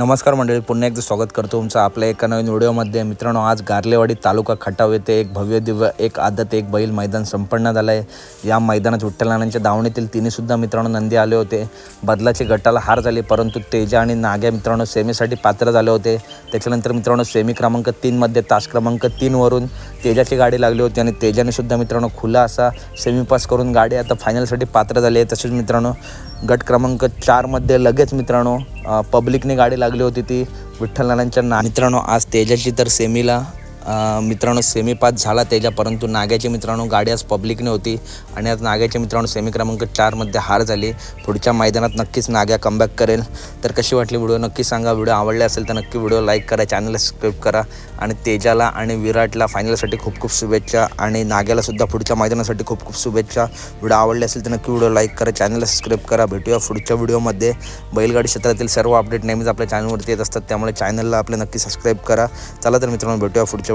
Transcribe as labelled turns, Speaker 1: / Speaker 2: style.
Speaker 1: नमस्कार मंडळी पुन्हा एकदा स्वागत करतो तुमचं आपल्या एका नवीन व्हिडिओमध्ये. मित्रांनो आज गारलेवाडी तालुका खटाव येथे एक भव्य दिव्य एक आदत एक बैल मैदान संपन्न झालं आहे या मैदानात विठ्ठलनानांच्या दावणीतील तिन्हीसुद्धा मित्रांनो नंदी आले होते. बदलाची गटाला हार झाली परंतु तेजा आणि नाग्या मित्रांनो सेमीसाठी पात्र झाले होते. त्याच्यानंतर मित्रांनो सेमी क्रमांक तीनमध्ये तास क्रमांक तीनवरून तेजाची गाडी लागली होती आणि तेजाने सुद्धा मित्रांनो खुला असा सेमी पास करून गाडी आता फायनलसाठी पात्र झाली आहे. तसेच मित्रांनो गट क्रमांक चारमध्ये लगेच मित्रांनो पब्लिकने गाडी लागली होती ती विठ्ठल नारायणच्या ना मित्रांनो आज तेजाची तर सेमीला मित्रांनो सेमी पास झाला तेजा परंतु नाग्याची मित्रांनो गाडी आज पब्लिकने होती. आणि आज नाग्याच्या मित्रांनो सेमी क्रमांक चारमध्ये हार झाली. पुढच्या मैदानात नक्कीच नाग्या कमबॅक करेल. तर कशी वाटली व्हिडिओ? नक्की सांगा. व्हिडिओ आवडले असेल तर नक्की व्हिडिओ लाईक करा चॅनलला सबस्क्राईब करा. आणि तेजाला आणि विराटला फायनलसाठी खूप खूप शुभेच्छा. आणि नाग्यालासुद्धा पुढच्या मैदानासाठी खूप खूप शुभेच्छा. व्हिडिओ आवडले असेल तर नक्की व्हिडिओ लाईक करा चॅनलला सबस्क्राईब करा. भेटूया पुढच्या व्हिडिओमध्ये बैलगाडी क्षेत्रातील सर्व अपडेट नेहमीच आपल्या चॅनलवरती येत असतात. त्यामुळे चॅनलला आपल्या नक्की सबस्क्राईब करा. चला तर मित्रांनो भेटूया पुढच्या